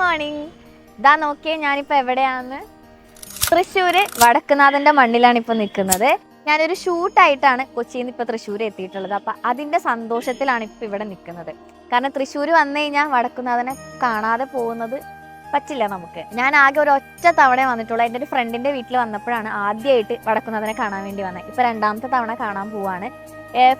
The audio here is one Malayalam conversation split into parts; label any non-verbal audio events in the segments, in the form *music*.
മോർണിംഗ്. ഇതാ നോക്കിയേ ഞാനിപ്പോൾ എവിടെയാന്ന്? തൃശ്ശൂർ വടക്കുനാഥന്റെ മണ്ണിലാണ് ഇപ്പോൾ നിൽക്കുന്നത്. ഞാനൊരു ഷൂട്ടായിട്ടാണ് കൊച്ചിയിൽ നിന്ന് ഇപ്പോൾ തൃശ്ശൂർ എത്തിയിട്ടുള്ളത്. അപ്പം അതിന്റെ സന്തോഷത്തിലാണ് ഇപ്പോൾ ഇവിടെ നിൽക്കുന്നത്. കാരണം തൃശ്ശൂർ വന്നു കഴിഞ്ഞാൽ വടക്കുനാഥനെ കാണാതെ പോകുന്നത് പറ്റില്ല നമുക്ക്. ഞാൻ ആകെ ഒരു ഒറ്റ തവണ വന്നിട്ടുള്ളൂ. എന്റെ ഒരു ഫ്രണ്ടിന്റെ വീട്ടിൽ വന്നപ്പോഴാണ് ആദ്യമായിട്ട് വടക്കുനാഥനെ കാണാൻ വേണ്ടി വന്നത്. ഇപ്പോൾ രണ്ടാമത്തെ തവണ കാണാൻ പോവാണ്.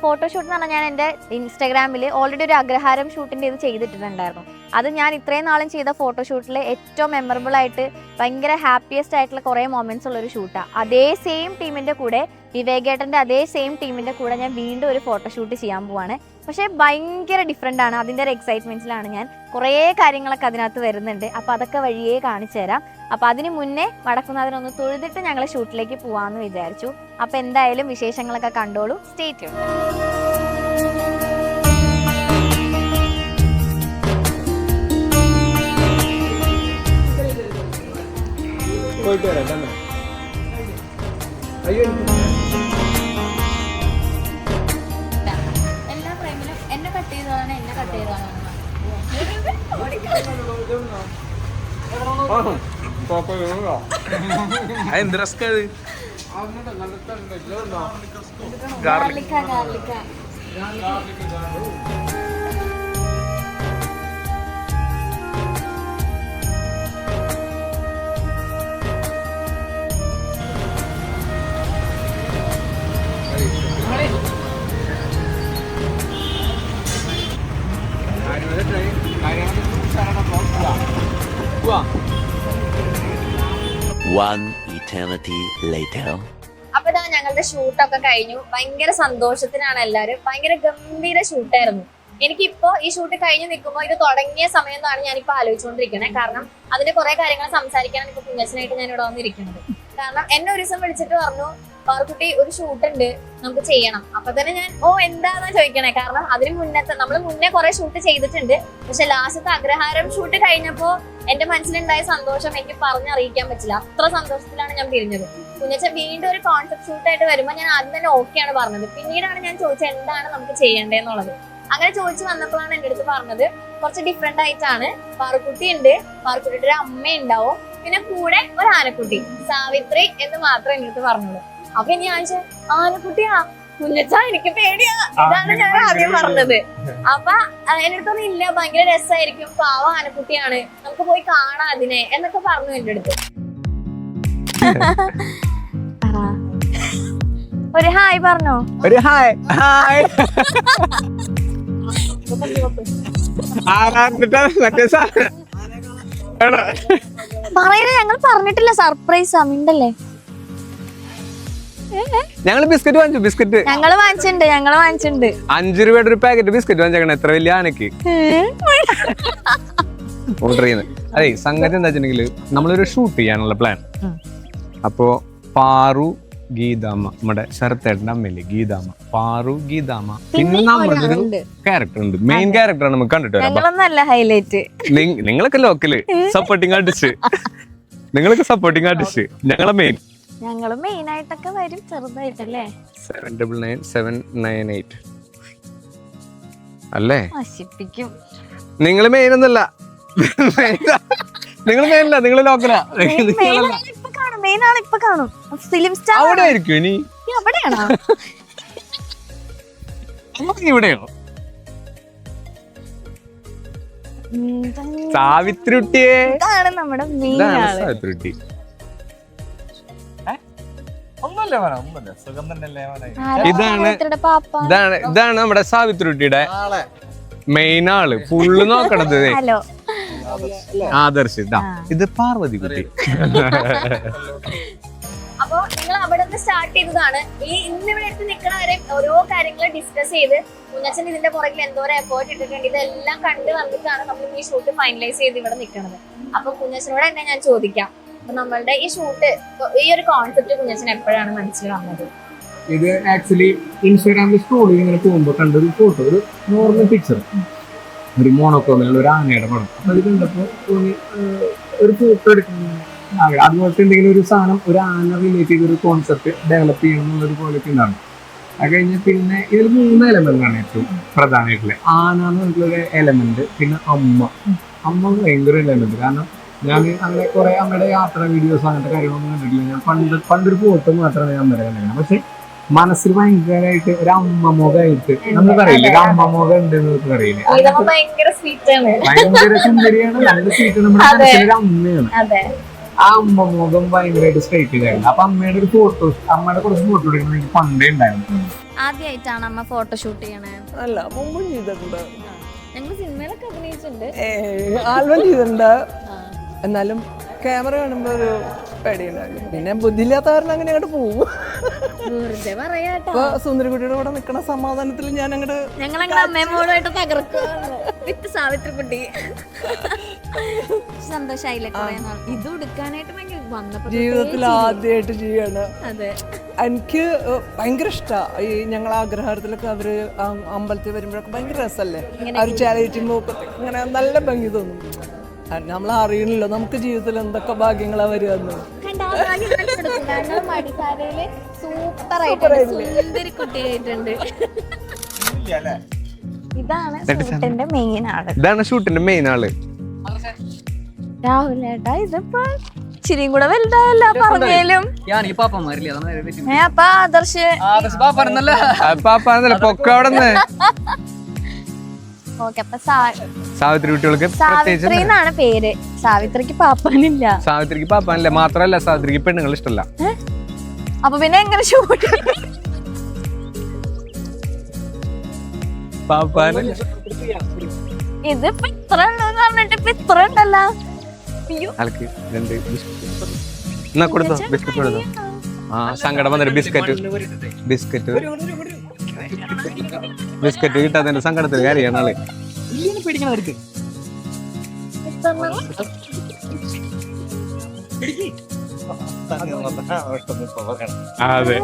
ഫോട്ടോഷൂട്ട് എന്ന് പറഞ്ഞാൽ ഞാൻ എന്റെ ഇൻസ്റ്റാഗ്രാമിൽ ഓൾറെഡി ഒരു അഗ്രഹാരം ഷൂട്ടിന്റെ ഇത് ചെയ്തിട്ടുണ്ടായിരുന്നു അത് ഞാൻ ഇത്രയും നാളും ചെയ്ത ഫോട്ടോഷൂട്ടിൽ ഏറ്റവും മെമ്മറബിൾ ആയിട്ട് ഭയങ്കര ഹാപ്പിയസ്റ്റ് ആയിട്ടുള്ള കുറേ മൊമെന്റ്സ് ഉള്ളൊരു ഷൂട്ടാണ് അതേ സെയിം ടീമിന്റെ കൂടെ വിവേകേട്ടന്റെ അതേ സെയിം ടീമിന്റെ കൂടെ ഞാൻ വീണ്ടും ഒരു ഫോട്ടോഷൂട്ട് ചെയ്യാൻ പോവാണ്. പക്ഷേ ഭയങ്കര ഡിഫറെന്റ് ആണ്. അതിന്റെ ഒരു എക്സൈറ്റ്മെന്റിലാണ് ഞാൻ. കുറേ കാര്യങ്ങളൊക്കെ അതിനകത്ത് വരുന്നുണ്ട്. അപ്പോൾ അതൊക്കെ വഴിയേ കാണിച്ചു തരാം. അപ്പോൾ അതിന് മുന്നേ വടക്കുന്നാഥനൊന്ന് തൊഴുതിട്ട് ഞങ്ങൾ ഷൂട്ടിലേക്ക് പോകാമെന്ന് വിചാരിച്ചു. അപ്പോൾ എന്തായാലും വിശേഷങ്ങളൊക്കെ കണ്ടോളൂ. സ്റ്റേറ്റ് പോയിട്ട് വരാം അയ്യോ എന്ത് റിസ്ക് അത് ഗാർലിക്ക ഗാർലിക്ക അപ്പൊ ഇതാ ഞങ്ങളുടെ ഷൂട്ടൊക്കെ കഴിഞ്ഞു. ഭയങ്കര സന്തോഷത്തിനാണ് എല്ലാരും. ഭയങ്കര ഗംഭീര ഷൂട്ടായിരുന്നു എനിക്കിപ്പോ ഈ ഷൂട്ട് കഴിഞ്ഞ് നിൽക്കുമ്പോൾ ഇത് തുടങ്ങിയ സമയം എന്നാണ് ഞാനിപ്പോ ആലോചിച്ചുകൊണ്ടിരിക്കണേ. കാരണം അതിന്റെ കുറെ കാര്യങ്ങൾ സംസാരിക്കാനാണ് ഇപ്പൊ കുഞ്ഞച്ചനായിട്ട് ഞാൻ ഇവിടെ വന്നിരിക്കുന്നത്. കാരണം എന്നെ ഒരു ദിവസം വിളിച്ചിട്ട് പറഞ്ഞു പാർക്കുട്ടി ഒരു ഷൂട്ട് ഉണ്ട് നമുക്ക് ചെയ്യണം. അപ്പൊ തന്നെ ഞാൻ ഓ എന്താന്നാ ചോദിക്കണേ? കാരണം അതിന് മുന്നത്തെ നമ്മൾ മുന്നേ കുറെ ഷൂട്ട് ചെയ്തിട്ടുണ്ട്. പക്ഷെ ലാസ്റ്റത്തെ അഗ്രഹാരം ഷൂട്ട് കഴിഞ്ഞപ്പോ എന്റെ മനസ്സിലുണ്ടായ സന്തോഷം എനിക്ക് പറഞ്ഞറിയിക്കാൻ പറ്റില്ല. അത്ര സന്തോഷത്തിലാണ് ഞാൻ പിരിഞ്ഞത്. കുഞ്ഞച്ച വീണ്ടും ഒരു കോൺസെപ്റ്റ് ഷൂട്ട് ആയിട്ട് വരുമ്പോൾ ഞാൻ ആദ്യം തന്നെ ഓക്കെയാണ് പറഞ്ഞത്. പിന്നീടാണ് ഞാൻ ചോദിച്ചത് എന്താണ് നമുക്ക് ചെയ്യേണ്ടതെന്നുള്ളത്? അങ്ങനെ ചോദിച്ചു വന്നപ്പോഴാണ് എന്റെ അടുത്ത് പറഞ്ഞത് കുറച്ച് ഡിഫറെന്റ് ആയിട്ടാണ്. പാറക്കുട്ടി ഉണ്ട് പാറക്കുട്ടിയുടെ ഒരു അമ്മ ഉണ്ടാവും പിന്നെ കൂടെ ഒരു ആനക്കുട്ടി സാവിത്രി എന്ന് മാത്രം എന്റെ അടുത്ത് പറഞ്ഞത് അപ്പൊ ഇനി ഞാൻ ആനക്കുട്ടിയാ? കുഞ്ഞച്ചാ എനിക്ക് പേടിയാ. ഇതാണ് ഞാൻ ആദ്യം പറഞ്ഞത്. അപ്പൊ എന്റെ അടുത്തൊന്നും ഇല്ല ഭയങ്കര രസമായിരിക്കും പാവ ആനക്കുട്ടിയാണ്. നമുക്ക് പോയി കാണാം അതിനെ എന്നൊക്കെ പറഞ്ഞു എന്റെ അടുത്ത്. ഒരു ഹായ് പറഞ്ഞോ. ഒരു ഹായ്. ഹായ്. *laughs* മറ്റേ എടാ, പറയുന്നത് ഞങ്ങൾ പറഞ്ഞിട്ടില്ല സർപ്രൈസ് മിണ്ടല്ലേ? ഞങ്ങൾ ബിസ്ക്കറ്റ് വാങ്ങിച്ചു ബിസ്ക്കറ്റ്. ഞങ്ങൾ വാങ്ങിച്ചിട്ടുണ്ട് ഞങ്ങൾ വാങ്ങിച്ചിട്ടുണ്ട്. അഞ്ചു രൂപയുടെ ഒരു പാക്കറ്റ് ബിസ്ക്കറ്റ് വാങ്ങിച്ചേക്കണം എത്ര വലിയ ആനക്ക്. ഓർഡർ ചെയ്യുന്നത് അതെ സംഗതി എന്താ വെച്ചിട്ടുണ്ടെങ്കിൽ നമ്മളൊരു ഷൂട്ട് ചെയ്യാനുള്ള പ്ലാൻ അപ്പോ പാറു ഗീതാമ്മ നമ്മുടെ ശരത്തേട്ടന്റെ അമ്മയില്ലേ? ഗീതാമ്മ. പാറു ഗീതാമ്മ. പിന്നെ നമ്മുടെ ഒരു ക്യാരക്ടർ ഉണ്ട്. മെയിൻ ക്യാരക്ടർ നമുക്ക് കണ്ടിട്ട് വരാം. ഹൈലൈറ്റ് നിങ്ങ- നിങ്ങളൊക്കെ ലോക്കൽ സപ്പോർട്ടിങ് ആർട്ടിസ്റ്റ് നിങ്ങളൊക്കെ സപ്പോർട്ടിങ് ആർട്ടിസ്റ്റ് ഞങ്ങളെ മെയിൻ ഞങ്ങൾ മെയിൻ ആയിട്ടൊക്കെ വരും ചെറുതായിട്ടല്ലേ? Seven double nine seven nine eight അല്ലേ? നശിപ്പിക്കും. നിങ്ങൾ മെയിൻ ഒന്നല്ല നിങ്ങൾ മെയിനല്ല നിങ്ങൾ ലോക്കലാ മെയിൻ ആണ് ഇപ്പൊ കാണും. ഫിലിം സ്റ്റാർ അവിടെ ആയിരിക്കും ഇനി. അവിടെയാണോ? നമുക്ക് ഇവിടെയോ? ഉം, സാവിത്രിട്ടിയെ. ഇതാണ് നമ്മുടെ മെയിൻ ഇതാണ് ആൾ. സാവിത്രിട്ടി. ഇതാണ് ഇതാണ് ഇതാണ് നമ്മുടെ സാവിത്രിട്ടിയുടെ മെയിൻ ആൾ. ഫുള്ള് നോക്കണത് ഹലോ. ആദർശ്. ഇത്. പാർവതി കുട്ടി. അപ്പൊ നിങ്ങൾ അവിടെ നിന്ന് സ്റ്റാർട്ട് ചെയ്തതാണ്. ഈ ഇന്ന് ഇവിടെ എടുത്ത് നിൽക്കണ വരെ ഓരോ കാര്യങ്ങൾ ഡിസ്കസ് ചെയ്ത് കുഞ്ഞച്ചൻ ഇതിന്റെ പുറകിൽ എന്തോരം എഫേർട്ട് ഇട്ടിട്ടുണ്ട്. ഇതെല്ലാം കണ്ട് വന്നിട്ടാണ് നമ്മൾ ഈ ഷൂട്ട് ഫൈനലൈസ് ചെയ്ത് ഇവിടെ നിൽക്കുന്നത് അപ്പൊ കുഞ്ഞച്ചനോട് തന്നെ ഞാൻ ചോദിക്കാം. അപ്പൊ നമ്മളുടെ ഈ ഷൂട്ട് ഈ ഒരു കോൺസെപ്റ്റ് കുഞ്ഞച്ചൻ എപ്പോഴാണ് മനസ്സിൽ വന്നത്? ഇത് ആക്ച്വലി ഇൻസ്റ്റാഗ്രാമിൽ സ്ക്രോൾ ഇങ്ങനെ പോകുമ്പോൾ കണ്ടൊരു ഫോട്ടോ ഒരു നോർമൽ പിക്ചർ ഒരു മോണോക്രോമിലുള്ള ഒരു ആനയുടെ പടം. അപ്പൊ അത് കണ്ടപ്പോൾ തോന്നി ഏഹ്, ഒരു ഫോട്ടോ എടുക്കണം. അതുപോലത്തെ എന്തെങ്കിലും ഒരു സാധനം ഒരു ആന റിലേറ്റ് ചെയ്ത ഒരു കോൺസെപ്റ്റ് ഡെവലപ്പ് ചെയ്യണം എന്നുള്ളൊരു ക്വാളിറ്റി ഉണ്ടാകും അത് കഴിഞ്ഞ് പിന്നെ ഇതിൽ മൂന്ന് എലമെന്റാണ് ഏറ്റവും പ്രധാനമായിട്ടുള്ളത്. ആന എന്ന് പറഞ്ഞിട്ടുള്ള ഒരു എലമെന്റ് പിന്നെ അമ്മ. അമ്മ ഭയങ്കര എലമെന്റ് കാരണം ഞാൻ അങ്ങനെ കുറെ അമ്മയുടെ യാത്ര വീഡിയോസ് അങ്ങനത്തെ കാര്യങ്ങളൊന്നും കണ്ടിട്ടില്ല. ഞാൻ പണ്ട് പണ്ടൊരു ഫോട്ടോ മാത്രമേ ഞാൻ അമ്മയുടെ കണ്ടിരുന്നത് പക്ഷെ മനസ്സിൽ ഭയങ്കരമായിട്ട് ഒരു അമ്മ മുഖമായിട്ട്. നമ്മൾ പറയില്ലേ ഒരു അമ്മ മുഖം ഉണ്ട് എന്ന് പറയില്ലേ ഭയങ്കര സുന്ദരിയാണ് നല്ല സ്വീറ്റ് നമ്മുടെ. മനസ്സിലൊരു അമ്മയാണ്. അതെ. ആ അമ്മ മുഖം ഭയങ്കരമായിട്ട് സ്ട്രൈറ്റ് ചെയ്തായിരുന്നു അപ്പൊ അമ്മയുടെ ഒരു ഫോട്ടോ അമ്മയുടെ കുറച്ച് ഫോട്ടോ എടുക്കണം എനിക്ക് പണ്ടേ ഉണ്ടായിരുന്നു. ആദ്യമായിട്ടാണ് അമ്മ ഫോട്ടോ ഷൂട്ട് ചെയ്യണേ. അല്ല മുമ്പ് ചെയ്തിട്ടുണ്ട്. ഞങ്ങൾ സിനിമയിലൊക്കെ അഭിനയിച്ചിട്ടുണ്ട്. ആൽബം ചെയ്തിട്ടുണ്ട്. എന്നാലും ക്യാമറ കാണുമ്പോൾ ഒരു പേടിയുണ്ടായിരുന്നു പിന്നെ ബുദ്ധിയില്ലാത്ത കാരണം അങ്ങനെ അങ്ങോട്ട് പോകും വെറുതെ പറയാട്ടോ. ഇപ്പൊ സുന്ദരിക്കുട്ടിയുടെ കൂടെ നിൽക്കുന്ന സമാധാനത്തിൽ ഞാൻ അങ്ങോട്ട് ഞങ്ങൾ തകർക്കുന്നു വിത്ത് സാവിത്രി കുട്ടി സന്തോഷായില്ലേ കുറെ നാൾ. ഇത് ഉടുക്കാനായിട്ട് ഭയങ്കര വന്നപ്പോ ജീവിതത്തിൽ ആദ്യമായിട്ട് ചെയ്യാണ്. അതെ. എനിക്ക് ഭയങ്കര ഇഷ്ടമാണ് ഈ ഞങ്ങൾ ആഗ്രഹാരത്തിലൊക്കെ അവർ അമ്പലത്തിൽ വരുമ്പോഴൊക്കെ ഭയങ്കര രസമല്ലേ അവർ ചാരിറ്റുമ്പോൾ ഇങ്ങനെ നല്ല ഭംഗി തോന്നും. നമ്മൾ അറിയണല്ലോ നമുക്ക് ജീവിതത്തിൽ എന്തൊക്കെ ഭാഗ്യങ്ങളാ വരികയെന്ന് മടിസാരയിൽ സൂപ്പർ ആയിട്ടുണ്ട് സുന്ദരി കുട്ടിയായിട്ടുണ്ട്. ഇതാണ് ഷൂട്ടിന്റെ മെയിൻ ആൾ. ഇതാണ് ഷൂട്ടിന്റെ മെയിൻ ആൾ. രാഹുലേട്ടാ ഇതിപ്പോ ഇച്ചിരിയും കൂടെ വലുതായല്ല പറഞ്ഞാലും. അപ്പൊ ആദർശ്. പാപ്പാന്നല്ല പൊക്ക നിന്ന് ഓക്കെ അപ്പൊ സാ- സാവിത്രി കുട്ടികൾക്ക് സാവിത്രി എന്നാണ് പേര്. സാവിത്രിക്ക് പാപ്പാനില്ല. സാവിത്രിക്ക് പാപ്പാനില്ല. മാത്രല്ല സാവിത്രിക്ക് പെണ്ണുങ്ങൾ ഇഷ്ടമല്ല. അപ്പൊ പിന്നെ എങ്ങനെ ഷൂട്ട് പാപ്പാന് ഇത് ഇപ്പൊ ഇത്ര ഉണ്ടെന്ന് പറഞ്ഞിട്ട് ഇപ്പൊ ഇത്ര ഉണ്ടല്ലോ. അയ്യോ. ആൾക്ക് രണ്ട് ബിസ്ക്കറ്റ് എന്നാ കൊടുത്തോ? ബിസ്ക്കറ്റ് കൊടുത്തോ? ആ സങ്കടം വന്നിട്ട് ബിസ്ക്കറ്റ് ബിസ്ക്കറ്റ് ബിസ്ക്കറ്റ് കിട്ടാത്തതിന്റെ സങ്കടത്തിൽ കാര്യമാണ് ആൾ. പേടിക്കണവർക്ക് അതെ.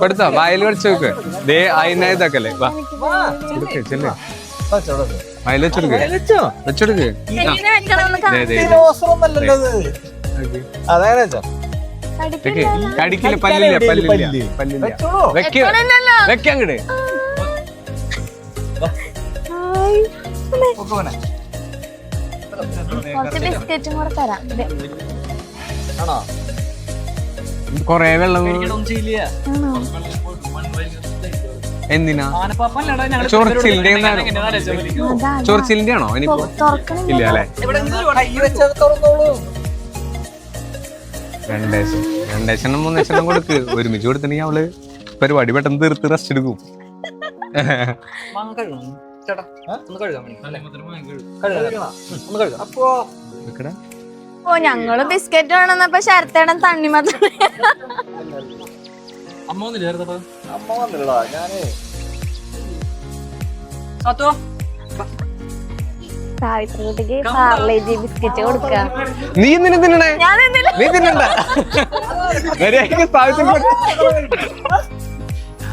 കൊടുത്തോ വായിൽ വെച്ച് നോക്ക് ദേ അതിനെ ഇതാക്കല്ലേ. വാ. ചെല്ല്. വായിൽ വെച്ചെടുക്ക്. വെച്ചെടുക്ക്. അതാണ്. കടിക്കില്ല പല്ലില്ല പല്ലില്ല. പല്ല്. പല്ലില്ല. വെക്ക. വെക്കങ്ങട് കുറച്ച് ബിസ്ക്കറ്റും കൂടെ തരാം. ദേ, ആണോ? കൊറേ വെള്ളം? എന്തിനാ? ചൊറിച്ചിലിന്റെ ആണോ? ഇനിയിപ്പോ തുറക്കണില്ല ഇല്ല അല്ലെ? വെച്ചത് തുറന്നോളൂ രണ്ടേശം. രണ്ടേശെണ്ണം മൂന്നേശെണ്ണം കൊടുക്ക്. ഒരുമിച്ച് കൊടുത്തിട്ടുണ്ടെങ്കിൽ അവൾ പരിപാടി പെട്ടെന്ന് തീർത്ത് റെസ്റ്റ് എടുക്കും. ഓ ഞങ്ങൾ ബിസ്ക്കറ്റ് വേണമെന്നപ്പോ ശരത്തേടൻ തണ്ണിമത്തൻ അമ്മ വന്നില്ലേ അമ്മ വന്നില്ലടാ ഞാനേ. സാത്തോ സാവിത്രി കുട്ടിക്ക് പാർലേജി ബിസ്ക്കറ്റ് കൊടുക്ക. നീ എന്തിനു തിന്നണേ? ഞാൻ എന്തിനാ? നീ തിന്നണ്ട.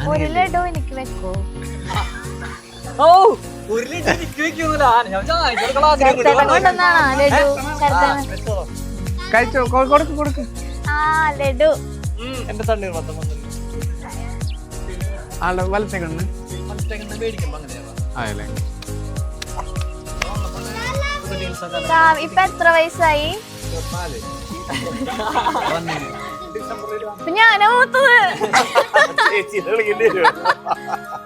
ഒരു ലഡു എനിക്ക് വെക്കോ. ഓ ഒരു എനിക്ക് ലഡു ശരത്തേടൻ കഴിച്ചോ? കൊ- കൊടുക്ക് കൊടുക്ക്. ആ ലഡു. എന്റെ തണ്ണീർ മൊത്തം വന്നില്ല. ആളുടെ വലത്തെ കണ്ണ് മനസ്സിലാക്കുന്ന പേടിക്കുമ്പോ അങ്ങനെയാ. സാ- ഇപ്പൊ എത്ര വയസ്സായി ഞാനാ മൂത്തത്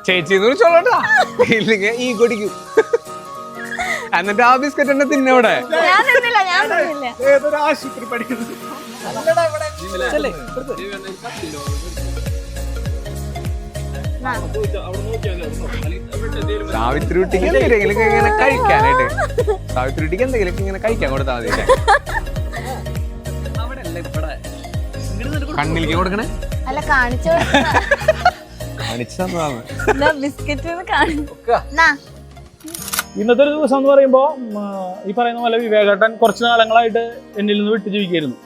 ചേച്ചി എന്ന് വിളിച്ചോളട്ടാ ഇല്ലെങ്കിൽ ഈ കൊടിക്കും. എന്നിട്ട് ആ ബിസ്ക്കറ്റ് എന്നെ തിന്നവിടെ ഞാൻ നിന്നില്ല ഞാൻ നിന്നില്ല ഏതൊരു ആശുപത്രി പഠിക്കുന്നത്. സാവിത്രി കുട്ടിക്ക് എന്തെങ്കിലും ഇങ്ങനെ കഴിക്കാനായിട്ട്. സാവിത്രി കുട്ടിക്ക് എന്തെങ്കിലും ഇങ്ങനെ കഴിക്കാൻ കൊടുത്താൽ മതി കണ്ണിലേക്ക് കൊടുക്കണേ? അല്ല കാണിച്ചു കാണിച്ചു ബിസ്ക്കറ്റ് കാണിച്ചു. ഇന്നത്തെ ഒരു ദിവസം എന്ന് പറയുമ്പോൾ ഈ പറയുന്ന പോലെ വിവേകേട്ടൻ കുറച്ച് കാലങ്ങളായിട്ട് എന്നിൽ നിന്ന് വിട്ടു ജീവിക്കായിരുന്നു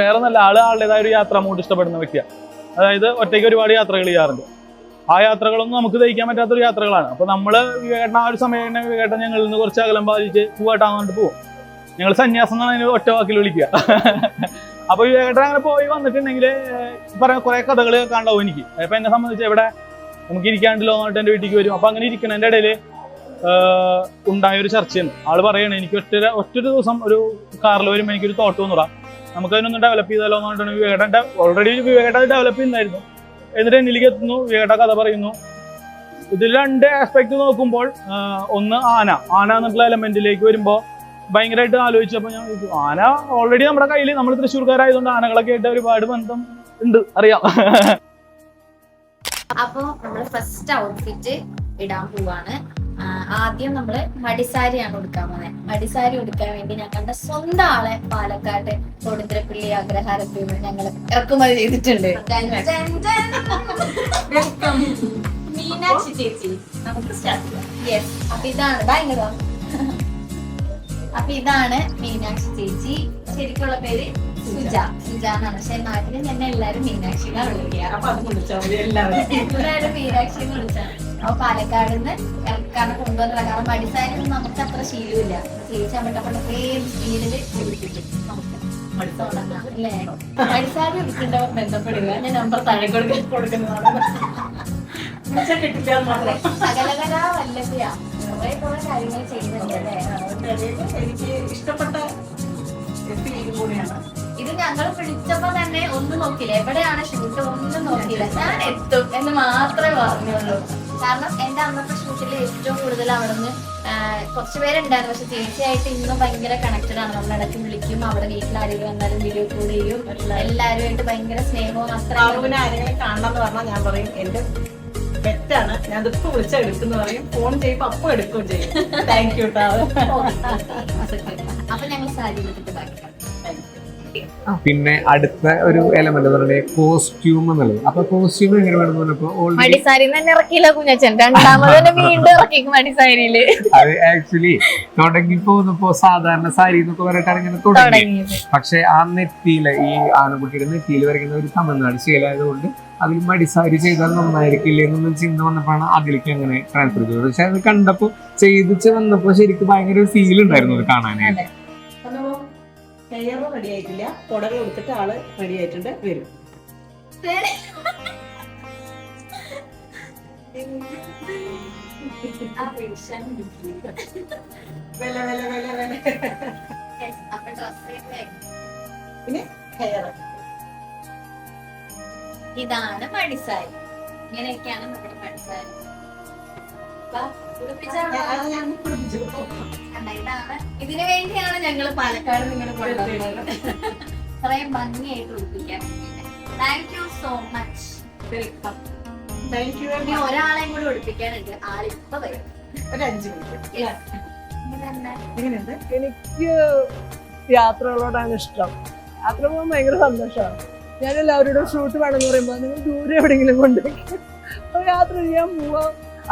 വേറെ നല്ല ആൾ ആളുടേതായ ഒരു യാത്ര അങ്ങോട്ട് ഇഷ്ടപ്പെടുന്ന വ്യക്തിയാണ് അതായത് ഒറ്റയ്ക്ക് ഒരുപാട് യാത്രകൾ ചെയ്യാറുണ്ട്. ആ യാത്രകളൊന്നും നമുക്ക് ദഹിക്കാൻ പറ്റാത്തൊരു യാത്രകളാണ്. അപ്പൊ നമ്മൾ വിവേകേട്ടൻ ആ ഒരു സമയം വിവേകേട്ടൻ ഞങ്ങളിൽ നിന്ന് കുറച്ച് അകലം ബാധിച്ച് പൂവാട്ടാൻ വേണ്ടി പോകും ഞങ്ങൾ സന്യാസം എന്നാണ് അതിന് ഒറ്റ വാക്കിൽ വിളിക്കുക. *laughs* അപ്പൊ വിവേകേട്ടൻ അങ്ങനെ പോയി വന്നിട്ടുണ്ടെങ്കിൽ പറയാൻ കുറെ കഥകൾ കേൾക്കാണ്ടാവും എനിക്ക്. അപ്പോൾ എന്നെ സംബന്ധിച്ച് ഇവിടെ നമുക്ക് ഇരിക്കാണ്ടല്ലോ എന്നിട്ട് എന്റെ വീട്ടിലേക്ക് വരും. അപ്പൊ അങ്ങനെ ഇരിക്കണതിന്റെ ഇടയിൽ ഉണ്ടായ ഒരു ചർച്ചയാണ് ആൾ പറയണേ എനിക്ക് ഒറ്റ ഒറ്റ ദിവസം ഒരു കാറിൽ വരുമ്പോൾ എനിക്കൊരു തോട്ട് വന്നുടാം. നമുക്ക് അതിനൊന്ന് ഡെവലപ്പ് ചെയ്താലോ എന്ന് പറഞ്ഞിട്ടാണ് വിവേകേട്ടന്റെ ഓൾറെഡി വിവേകേട്ടൻ ഡെവലപ്പ് ചെയ്യുന്നായിരുന്നു എന്നിട്ട് എന്നിലേക്ക് എത്തുന്നു വിവേകേട്ട കഥ പറയുന്നു. ഇതിൽ രണ്ട് ആസ്പെക്ട് നോക്കുമ്പോൾ ഒന്ന് ആന. ആന എന്നുള്ള എലമെന്റിലേക്ക് വരുമ്പോൾ ഭയങ്കരമായിട്ട് ആലോചിച്ചപ്പോൾ ഞാൻ ആന ഓൾറെഡി നമ്മുടെ കയ്യിൽ നമ്മൾ തൃശ്ശൂർക്കാരായതുകൊണ്ട് ആനകളൊക്കെ ആയിട്ട് ഒരുപാട് ബന്ധം ഉണ്ട് അറിയാം. അപ്പൊ നമ്മൾ ഫസ്റ്റ് ഔട്ട്ഫിറ്റ് ഇടാൻ പോവാണ്. ആദ്യം നമ്മൾ മടിസാരിയാണ് കൊടുക്കാൻ പോകുന്നത് മടിസാരി കൊടുക്കാൻ വേണ്ടി ഞങ്ങളുടെ സ്വന്തം ആളെ പാലക്കാട് കൊടുന്തരപ്പള്ളി അഗ്രഹാരത്തിൽ നിന്ന് ഞങ്ങൾ ഇറക്കുമതി ചെയ്തിട്ടുണ്ട്. മീനാക്ഷി ചേച്ചി നമുക്ക് സ്റ്റാർട്ട് യെസ് അപ്പൊ ഇതാണ് ഭയങ്കര അപ്പൊ ഇതാണ് മീനാക്ഷി ചേച്ചി. ശരിക്കുള്ള പേര് സുജ. സുജ എന്നാണ്. പക്ഷെ നാട്ടിൽ തന്നെ എല്ലാരും മീനാക്ഷി എന്നാണ് വിളിക്കുക എല്ലാവരും. മീനാക്ഷി എന്ന് വിളിച്ചാണ് അപ്പൊ പാലക്കാട് നിന്ന് ഇറക്കാണ് കൊണ്ടുവന്നത് കാരണം മടിസാരി നമുക്ക് അത്ര ശീലമില്ല. ചേച്ചി നമുക്ക്. മടിസാരി എടുക്കേണ്ടവർ ബന്ധപ്പെടുക ഞാൻ നമ്പർ താഴെ കൊടുക്കാൻ കൊടുക്കുന്നതാണ്. സകലകല വല്ലഭ്യ. കുറെ കുറെ കാര്യങ്ങൾ ചെയ്യുന്നുണ്ട് അല്ലേ? എനിക്ക് ഇഷ്ടപ്പെട്ട കൂടിയാണ്. ഇത് ഞങ്ങൾ പിടിച്ചപ്പോ തന്നെ ഒന്നും നോക്കില്ല എവിടെയാണ് ഷൂട്ട്? ഒന്നും നോക്കിയില്ല. ഞാൻ എത്തും എന്ന് മാത്രമേ പറഞ്ഞുള്ളൂ. കാരണം എന്റെ അന്നത്തെ ഷൂട്ടിൽ ഏറ്റവും കൂടുതൽ അവിടുന്ന് കുറച്ച് പേരുണ്ടായിരുന്നു. പക്ഷെ തീർച്ചയായിട്ടും ഇന്നും ഭയങ്കര കണക്റ്റഡ് ആണ്. നമ്മൾ ഇടയ്ക്ക് വിളിക്കും അവിടെ വീട്ടിൽ ആരെങ്കിലും വന്നാലും വീഡിയോ കോൾ ചെയ്യും. എല്ലാവരുമായിട്ട് ഭയങ്കര സ്നേഹവും അത്ര ബാബുവിനെ ആരെങ്കിലും കാണണം എന്ന് പറഞ്ഞാൽ ഞാൻ പറയും എന്റെ പെറ്റാണ്. ഞാൻ ഇതിപ്പോ വിളിച്ചാൽ എടുക്കുന്നു പറയും. ഫോൺ ചെയ്യുമ്പോ അപ്പൊ എടുക്കുകയും ചെയ്യും. താങ്ക് യു അപ്പൊ ഞങ്ങൾ സാരി എടുത്തിട്ട് ബാക്കി പിന്നെ അടുത്ത ഒരു എലമെന്റ് എന്ന് പറയുന്നത് കോസ്റ്റ്യൂം എന്നുള്ളത്. അപ്പൊ കോസ്റ്റ്യൂം എങ്ങനെ വേണം പറഞ്ഞപ്പോ മടിസാരി തന്നെ ഇറക്കിയില്ല കുഞ്ഞച്ചൻ. രണ്ടാമത് വീണ്ടും ഇറക്കി മടിസാരിയിൽ. അത് ആക്ച്വലി തുടങ്ങി പോകുന്നപ്പോ സാധാരണ സാരി എന്നൊക്കെ പറഞ്ഞിട്ടാണ് ഇങ്ങനെ തുടങ്ങി. പക്ഷെ ആ നെറ്റിയിൽ ഈ ആനക്കുട്ടിയുടെ നെറ്റിയിൽ വരയ്ക്കുന്ന ഒരു തമിഴ്നാട് ശീലമായതുകൊണ്ട് അതിൽ മടിസാരി ചെയ്താൽ നന്നായിരിക്കില്ലേ എന്നൊന്നും ചിന്ത വന്നപ്പോഴാണ് അതിലേക്ക് അങ്ങനെ ട്രാൻസ്ഫർ ചെയ്തത്. പക്ഷെ അത് കണ്ടപ്പോ ചെയ്തിച്ച് വന്നപ്പോ ശരിക്കും ഭയങ്കര ഒരു ഫീൽ ഉണ്ടായിരുന്നു അത് കാണാനായിട്ട്. ഹെയർ റെഡി ആയിട്ടില്ല കുടകൾ കൊടുത്തിട്ട് ആൾ റെഡി ആയിട്ടുണ്ട് വരും ഹെയർ ഇതാണ് മടിസാരി ഇങ്ങനെയൊക്കെയാണ് നമ്മുടെ മടിസാരി ഇതിനു വേണ്ടിയാണ് ഞങ്ങൾ പാലക്കാട് നിങ്ങളുടെ കൊണ്ടുവന്നത്. ഇത്രയും ഭംഗിയായിട്ട് ഉടുപ്പിക്കാൻ thank you so much welcome thank you ഇനി ഒരാളെയും കൂടി ഉടുപ്പിക്കാനുണ്ട് ആളിപ്പ വരും. ഒരു അഞ്ച് മിനിറ്റ്? എങ്ങനെയുണ്ട് എനിക്ക് യാത്രകളോടാണ് ഇഷ്ടം. യാത്ര പോകാൻ ഭയങ്കര സന്തോഷമാണ്. ഞാൻ എല്ലാവരോടും ഷൂട്ട് വേണമെന്ന് പറയുമ്പോൾ നിങ്ങൾ ദൂരെ എവിടെയെങ്കിലും കൊണ്ടുപോയി. യാത്ര ചെയ്യാൻ പോവാ.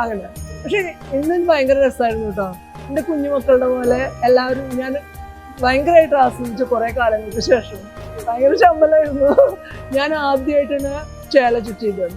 അങ്ങനെ. പക്ഷെ ഇന്നും ഭയങ്കര രസമായിരുന്നു കേട്ടോ എന്റെ കുഞ്ഞുമക്കളുടെ പോലെ എല്ലാവരും ഞാൻ ഭയങ്കരമായിട്ട് ആസ്വദിച്ച കുറേ കാലങ്ങൾക്ക് ശേഷം ഭയങ്കര ശമ്പളമായിരുന്നു ഞാൻ ആദ്യമായിട്ടാണ് ചേല ചെയ്തത്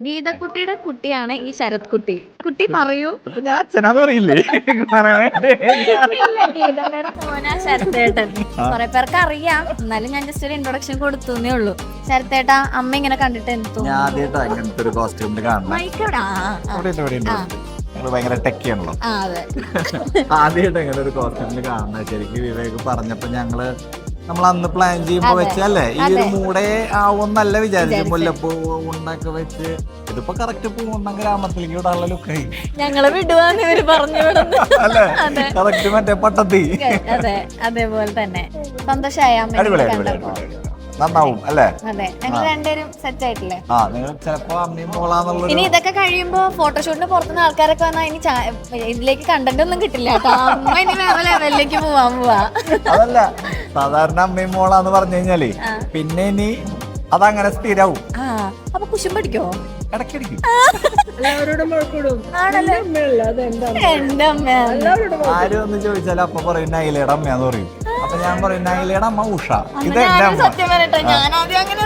ഗീതക്കുട്ടിയുടെ കുട്ടിയാണ് ഈ ശരത് കുട്ടി കുട്ടി പറയൂ. ഞാൻ അച്ഛനാ പറയില്ലേ? ഗീതമ്മയുടെ മോനാ ശരത്തേട്ടൻ. കുറെ പേർക്ക് അറിയാം. എന്നാലും ഞാൻ ജസ്റ്റ് ഒരു ഇൻട്രൊഡക്ഷൻ കൊടുത്തേ ഉള്ളൂ. ശരത്തേട്ടാ അമ്മ ഇങ്ങനെ കണ്ടിട്ട് എന്ത് തോന്നുന്നു. ഭയങ്കര ടെക്കിയാണല്ലോ *laughs* ആദ്യമായിട്ട് ഇങ്ങനെ ഒരു കോസ്റ്റ്യൂമിൽ കാണുന്നത് ശരിക്കും വിവേക് പറഞ്ഞപ്പോ ഞങ്ങൾ നമ്മൾ അന്ന് പ്ലാൻ ചെയ്യുമ്പോ. വെച്ചല്ലേ? ഈ ഒരു. മൂടെ ആവുമെന്നല്ല വിചാരിച്ചു. മുല്ലപ്പൂ വെച്ച്. ഇതിപ്പോ കറക്റ്റ് പോകുന്ന ഗ്രാമത്തിലേക്ക് വിടാനുള്ള ലുക്കായി ഞങ്ങളെ വിടുവാന്ന് ഇവർ പറഞ്ഞു അല്ലേ? അതെ. കറക്റ്റ് മറ്റേ പട്ടത്തി. അതെ അതേപോലെ തന്നെ. സന്തോഷമായ നന്നാവും അല്ലേ? അതെ ഞങ്ങൾ രണ്ടുപേരും സെറ്റ് ആയിട്ടില്ലേ? ആ നിങ്ങൾ ചിലപ്പോ അമ്മയും ഇനി ഇതൊക്കെ കഴിയുമ്പോ ഫോട്ടോഷൂട്ടിന് പുറത്തുനിന്ന് ആൾക്കാരൊക്കെ വന്നാൽ ഇനി ഇതിലേക്ക് കണ്ടന്റ് ഒന്നും കിട്ടില്ല കേട്ടോ. അമ്മ ഇനി വേറെ ലെവലിലേക്ക് പോവാൻ പോവാ. അതല്ല സാധാരണ അമ്മയും മോളാന്ന് പറഞ്ഞു കഴിഞ്ഞാലേ പിന്നെ ഇനി അതങ്ങനെ സ്ഥിരാവും. ആ അപ്പൊ കുശും പഠിക്കോ ഇടയ്ക്കിടയ്ക്ക്. എല്ലാവരോടും വഴക്കിടും ആണല്ലേ? അമ്മയല്ല അമ്മ. എല്ലാവരോടും ആരും ഒന്ന് ചോദിച്ചാൽ അപ്പൊ പറയും നൈലയുടെ അമ്മയാന്ന് പറയും. അപ്പൊ ഞാൻ പറയും നൈലയുടെ അമ്മ ഉഷ. ഇത് എന്റെ അമ്മ. സത്യം പറയട്ടെ ഞാൻ ആദ്യം അങ്ങനെ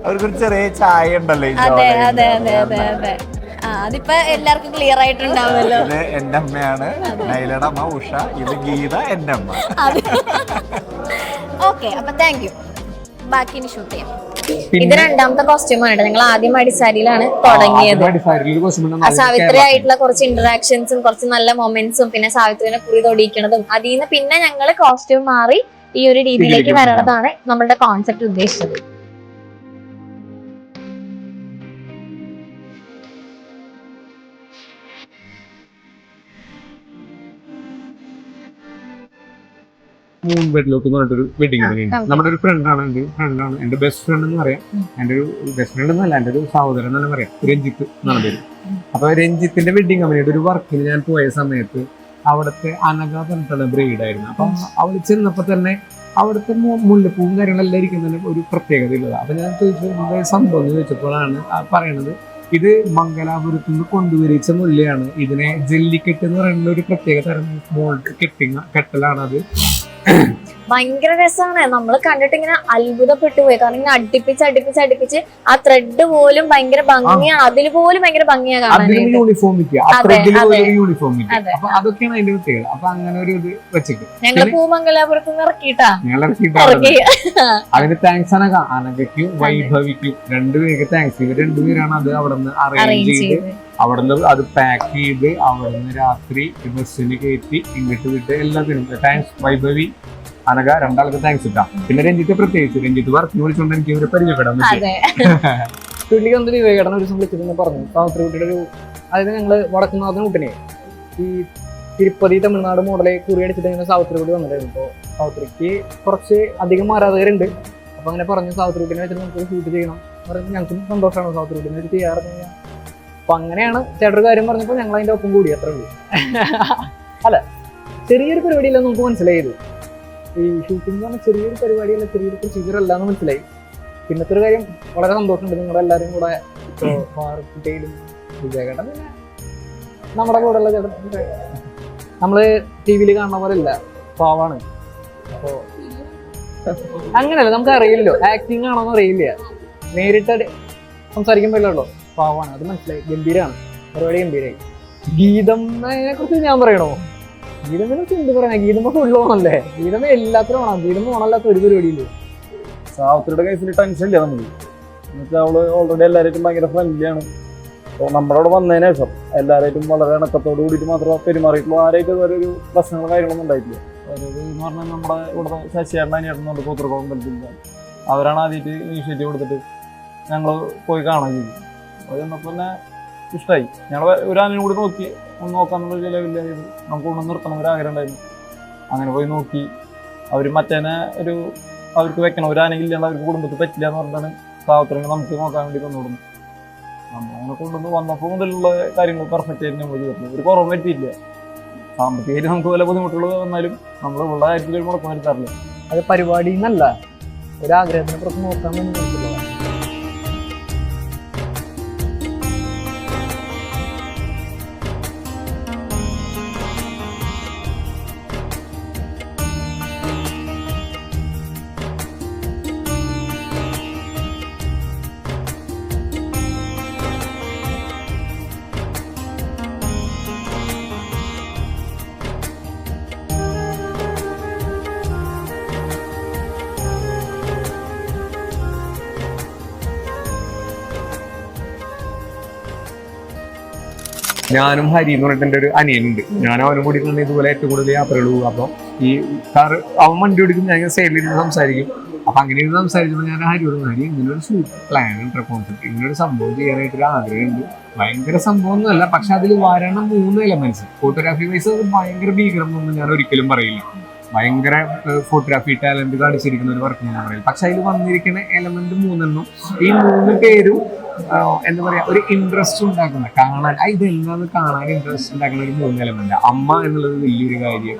അവർക്കൊരു ചെറിയ ചായ ഉണ്ടല്ലോ അതെ അതെ അതെ അതെ അതെ. അതിപ്പോ എല്ലാവർക്കും ക്ലിയർ ആയിട്ടുണ്ടാവുമല്ലോ. ഇത് എന്റെ അമ്മയാണ്. നൈലയുടെ അമ്മ ഉഷ. ഇത് ഗീത എന്റെ അമ്മ. ഓക്കെ *laughs* അപ്പൊ താങ്ക് യു ബാക്കി ഷൂട്ട് ചെയ്യാം. ഇത് രണ്ടാമത്തെ കോസ്റ്റ്യൂം ആണ് നിങ്ങൾ ആദ്യം അടിസാരിയിലാണ് തുടങ്ങിയത്. സാവിത്രി ആയിട്ടുള്ള കുറച്ച് ഇന്ററാക്ഷൻസും കുറച്ച് നല്ല മൊമെന്റ്സും പിന്നെ സാവിത്രിനെ കുറി തൊടിയിക്കണതും അതിൽ നിന്ന് പിന്നെ ഞങ്ങൾ കോസ്റ്റ്യൂം മാറി ഈ ഒരു രീതിയിലേക്ക് വരണതാണ് നമ്മളുടെ കോൺസെപ്റ്റ് ഉദ്ദേശിച്ചത്. മൂൺ ബെഡ്ലോക്ക് എന്ന് പറഞ്ഞിട്ടൊരു വെഡിങ്. നമ്മുടെ ഒരു ഫ്രണ്ടാണ് എന്റെ ഫ്രണ്ടാണ് എന്റെ ബെസ്റ്റ് ഫ്രണ്ട് എന്ന് പറയാം. എന്റെ ഒരു ബെസ്റ്റ് ഫ്രണ്ട് എന്നല്ല എന്റെ ഒരു സഹോദരൻ എന്നാണ് പറയാം. രഞ്ജിത്ത് എന്നാണ് പേര്. അപ്പൊ രഞ്ജിത്തിന്റെ വെഡിങ് കമ്പനിയുടെ ഒരു വർക്കിന് ഞാൻ പോയ സമയത്ത് അവിടുത്തെ അനഘ പറഞ്ഞിട്ടുള്ള ബ്രീഡ് ആയിരുന്നു. അപ്പൊ അവൾ ചെന്നപ്പോ തന്നെ അവിടുത്തെ മുല്ലപ്പൂവും കാര്യങ്ങളെല്ലാം ഇരിക്കുന്നതിന് ഒരു പ്രത്യേകത ഉള്ളത്. അപ്പൊ ഞാൻ ചോദിച്ചു എന്താ സംഭവം? എന്ന് ചോദിച്ചപ്പോഴാണ് പറയണത് ഇത് മംഗലാപുരത്ത് നിന്ന് കൊണ്ടുവരിച്ച മുല്ലയാണ്. ഇതിനെ ജെല്ലിക്കെട്ട് എന്ന് പറയുന്ന ഒരു പ്രത്യേക തരം മോൾക്ക് കെട്ടിങ് കെട്ടലാണ് അത്. ഭയങ്കര രസമാണ്. നമ്മൾ കണ്ടിട്ട് ഇങ്ങനെ അത്ഭുതപ്പെട്ടു പോയി. കാരണം ഇങ്ങനെ അടുപ്പിച്ച് അടുപ്പിച്ച് അടുപ്പിച്ച് ആ ത്രെഡ് പോലും ഭയങ്കര ഭംഗിയാണ് അതിൽ പോലും ഭയങ്കര ഭംഗിയാ അതിന് കാണാനായിട്ട് യൂണിഫോമിറ്റി അതെ, അത്രയ്ക്ക് അതെ. ഒരു യൂണിഫോമിറ്റി അതെ. അപ്പൊ അതൊക്കെയാണ് അതിന്റെ പ്രത്യേകത അപ്പൊ അങ്ങനെ ഒരു ഇത് വെച്ചിട്ട്. ഞങ്ങൾ പൂമംഗലാപുരത്ത് നിന്ന് ഇറക്കിട്ടാ ഞങ്ങൾ ഇറക്കി. *laughs* അതിന് താങ്ക്സ് വൈഭവിക്കും. രണ്ടുപേർക്ക് താങ്ക്സ് ഇവർ രണ്ടുപേരാണ് അത് അവിടെ നിന്ന് അറേഞ്ച് ചെയ്ത്. അവിടെ നിന്ന് അത് പാക്ക് ചെയ്ത് അവിടെ നിന്ന് രാത്രി ബസ്സിന് കയറ്റി ഇങ്ങോട്ട് വിട്ട് എല്ലാത്തിനും. താങ്ക്സ് വൈഭവി അനക രണ്ടാൾക്ക് താങ്ക്സ് ഇട്ടാ പിന്നെ രഞ്ജിത്ത് പ്രത്യേകിച്ച്. രഞ്ജിത്ത് വർക്ക് വിളിച്ചുകൊണ്ട് എനിക്ക് ഇവരെ പരിചയപ്പെടാൻ പുള്ളി വന്ന് ഒരു ദിവസം വിളിച്ചിരുന്നു പറഞ്ഞു. സാവിത്രിക്കുട്ടിയുടെ ഒരു അതായത് ഞങ്ങൾ വടക്കുന്നാഥൻ കുട്ടിനെ ഈ തിരുപ്പതി തമിഴ്നാട് മോഡലെ കുറി അടിച്ചിട്ട് ഇങ്ങനെ സാവിത്രിക്കുട്ടി വന്നിട്ടായിരുന്നു അപ്പോൾ സാവിത്രിക്ക് കുറച്ച് അധികം ആരാധകരുണ്ട്. അപ്പോൾ അങ്ങനെ പറഞ്ഞു സാവിത്രിക്കുട്ടിനെ വെച്ചിട്ട് നമുക്ക് ഷൂട്ട് ചെയ്യണം. പറഞ്ഞു ഞങ്ങൾക്കും സന്തോഷമാണ്. സാവിത്രിക്കുട്ടിനെ വെച്ച് ചെയ്യാറെന്ന് കഴിഞ്ഞാൽ അപ്പൊ അങ്ങനെയാണ് ചേട്ടൊരു കാര്യം പറഞ്ഞപ്പോൾ ഞങ്ങൾ അതിന്റെ ഒപ്പം കൂടി അത്രേ ഉള്ളൂ. അല്ല ചെറിയൊരു പരിപാടിയല്ല നമുക്ക് മനസ്സിലായത്. ഈ ഷൂട്ടിംഗ് എന്ന് പറഞ്ഞാൽ ചെറിയൊരു പരിപാടിയല്ല ചെറിയൊരു പ്രൊസീജിയർ അല്ല എന്ന് മനസ്സിലായി. പിന്നത്തെ ഒരു കാര്യം വളരെ സന്തോഷമുണ്ട് നിങ്ങളുടെ എല്ലാവരും കൂടെ. ഇപ്പോൾ കുട്ടിയിലും വിജയഘട്ടം പിന്നെ നമ്മുടെ കൂടെ ഉള്ള ചേട്ടൻ. നമ്മൾ ടി വിയിൽ കാണുന്ന പോലെ അല്ല പാവാണ്. അപ്പോ അങ്ങനെയല്ല നമുക്ക് അറിയില്ലല്ലോ. ആക്ടിങ് ആണോന്ന് അറിയില്ല. നേരിട്ട് സംസാരിക്കുമ്പോഴല്ലോ പാവാണ്. അത് മനസ്സിലായി. ഗംഭീരാണ്. പരിപാടി ഗംഭീരായി. ഗീതമ്മനെ കുറിച്ച് ഞാൻ പറയണോ? ഗീതമ്മനെ കുറിച്ച് എന്ത് പറയാ ഫുള്ള് ഓണല്ലേ ഗീതമ്മ എല്ലാത്തിനും ഓണം ഗീതമ്മ ഓണല്ലാത്ത ഒരു പരിപാടിയില്ല. സാവിത്രിയുടെ കേസിൽ ടെൻഷൻ ഇല്ല നമ്മൾ എന്നുവെച്ചാൽ അവൾ ഓൾറെഡി എല്ലാവരായിട്ടും ഭയങ്കര ഫ്രണ്ട്ലിയാണ് അപ്പോൾ നമ്മളോട് വന്നതിന് ശേഷം എല്ലാവരായിട്ടും വളരെ ഇണക്കത്തോട് കൂടിയിട്ട് മാത്രമേ പെരുമാറിയിട്ടുള്ളൂ. ആരായിട്ട് വേറെ ഒരു പ്രശ്നങ്ങളോ കാര്യങ്ങളൊന്നും ഉണ്ടായിട്ടില്ല. എന്ന് പറഞ്ഞാൽ നമ്മുടെ ഇവിടുത്തെ ശശിയേട്ടൻ അനിയേട്ടനുണ്ട് കൂത്തുറക്കോളം കളിച്ചില്ല അവരാണ് ആദ്യമായിട്ട് ഇനീഷ്യേറ്റീവ് കൊടുത്തിട്ട് ഞങ്ങൾ പോയി കാണാൻ ചെയ്തു. അത് ചെന്നപ്പോൾ തന്നെ ഇഷ്ടമായി ഞങ്ങൾ ഒരു കൂടി നോക്കി. ഒന്ന് നോക്കാന്നുള്ള ലെവലിലായത് നമുക്ക് കൊണ്ടു നിർത്തണം ഒരു ആഗ്രഹം ഉണ്ടായിരുന്നു. അങ്ങനെ പോയി നോക്കി. അവർ മറ്റേനെ ഒരു അവർക്ക് വെക്കണം ഒരു ആനയും ഇല്ലാണ്ട് അവർക്ക് കുടുംബത്തിൽ പറ്റില്ല എന്ന് പറഞ്ഞിട്ടാണ് സാവത്രിനെ നമുക്ക് നോക്കാൻ വേണ്ടി കൊണ്ടുവിടുന്നു നമ്മളങ്ങനെ കൊണ്ടുവന്ന് വന്നപ്പോൾ മുതലുള്ള കാര്യങ്ങൾ പെർഫെക്റ്റ് ആയിരുന്നു നമ്മൾ ചെയ്തിട്ടുണ്ട് ഒരു കുറവ് പറ്റിയില്ല സാമ്പത്തികമായിട്ട് നമുക്ക് വല്ല ബുദ്ധിമുട്ടുള്ളത് വന്നാലും നമ്മൾ ഉള്ള കാര്യത്തിൽ മുടക്കം വരുത്താറില്ല. അത് പരിപാടി എന്നല്ല. ഒരാഗ്രഹത്തിനെ പുറത്ത് നോക്കാൻ വേണ്ടി ഞാനും ഹരി എന്ന് പറഞ്ഞിട്ട് എന്റെ ഒരു അനിയനുണ്ട്. ഞാൻ അവനും കൂടി തന്നെ ഇതുപോലെ ഏറ്റവും കൂടുതൽ യാത്രകൾ പോകും. അപ്പോൾ ഈ കാർ അവൻ വണ്ടി ഓടിക്കും ഞാൻ സൈഡിൽ ഇരുന്ന് സംസാരിക്കും. അപ്പൊ അങ്ങനെ ഇരുന്ന് സംസാരിച്ചപ്പോൾ ഞാൻ ഹരിയോട് ഹരി ഇങ്ങനെ ഒരു ഷൂട്ട് പ്ലാൻ ഉണ്ട് കോൺസെപ്റ്റ് ഇങ്ങനെ ഒരു സംഭവം ചെയ്യാനായിട്ട് ഒരു ആഗ്രഹമുണ്ട്. ഭയങ്കര സംഭവം ഒന്നുമല്ല പക്ഷെ അതിൽ വരണം മൂന്ന് എലമെന്റ്സ് ഫോട്ടോഗ്രാഫി വൈസ് ഭയങ്കര ഭീകരം എന്നൊന്നും ഞാൻ ഒരിക്കലും പറയില്ല. ഭയങ്കര ഫോട്ടോഗ്രാഫി ടാലന്റ് കാണിച്ചിരിക്കുന്ന ഒരു വർക്ക് ഞാൻ പറയില്ല. പക്ഷെ അതിൽ വന്നിരിക്കുന്ന എലമെന്റ് മൂന്നെണ്ണം ഈ മൂന്ന് പേരും എന്താ പറയാ ഒരു ഇൻട്രസ്റ്റ് ഉണ്ടാക്കുന്ന കാണാൻ ഇതെല്ലാം കാണാൻ ഇൻട്രസ്റ്റ് ഉണ്ടാക്കുന്ന ഒരു മൂന്ന് എലമെന്റ് അമ്മ എന്നുള്ളത് വലിയൊരു കാര്യം.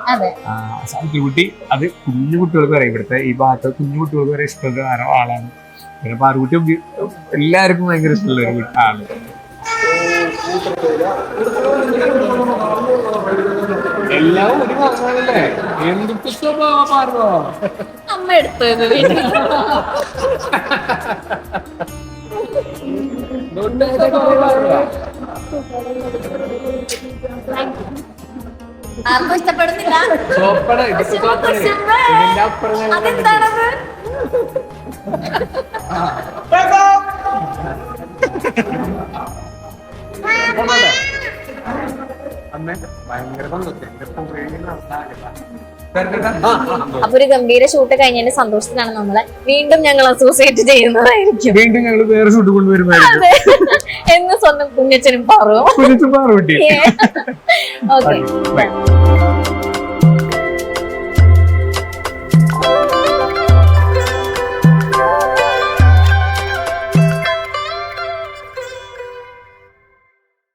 സാഹിത്യകുട്ടി അത് കുഞ്ഞു കുട്ടികൾക്ക് വരെ ഇവിടുത്തെ ഈ ഭാഗത്ത് കുഞ്ഞു കുട്ടികൾക്ക് വരെ ഇഷ്ടമുള്ള ആളാണ്. പിന്നെ പാറുകുട്ടി എല്ലാവർക്കും ഭയങ്കര ഇഷ്ടമുള്ള ഒരു കുട്ടി- ആൾ. എല്ലാം ഒരു പറഞ്ഞാലല്ലേ എന്തൊക്കെ സ്വഭാവം പാർവോ? അമ്മ എടുത്തത്. *laughs* അപ്പുറം ഞങ്ങൾ അതെന്താണത്? കണ്ടിട്ടില്ല. അമ്മേ. അപ്പൊ ഒരു ഗംഭീര ഷൂട്ട് കഴിഞ്ഞതിന്റെ സന്തോഷത്തിലാണ് നമ്മളെ വീണ്ടും ഞങ്ങൾ അസോസിയേറ്റ് ചെയ്യുന്നതായിരിക്കും. വീണ്ടും ഞങ്ങൾ വേറെ ഷൂട്ട് കൊണ്ടുവരുന്നതായിരിക്കും. എന്ന് സ്വന്തം കുഞ്ഞച്ചനും പറയും കുഞ്ഞു പാറുകുട്ടി. ഓക്കെ *laughs*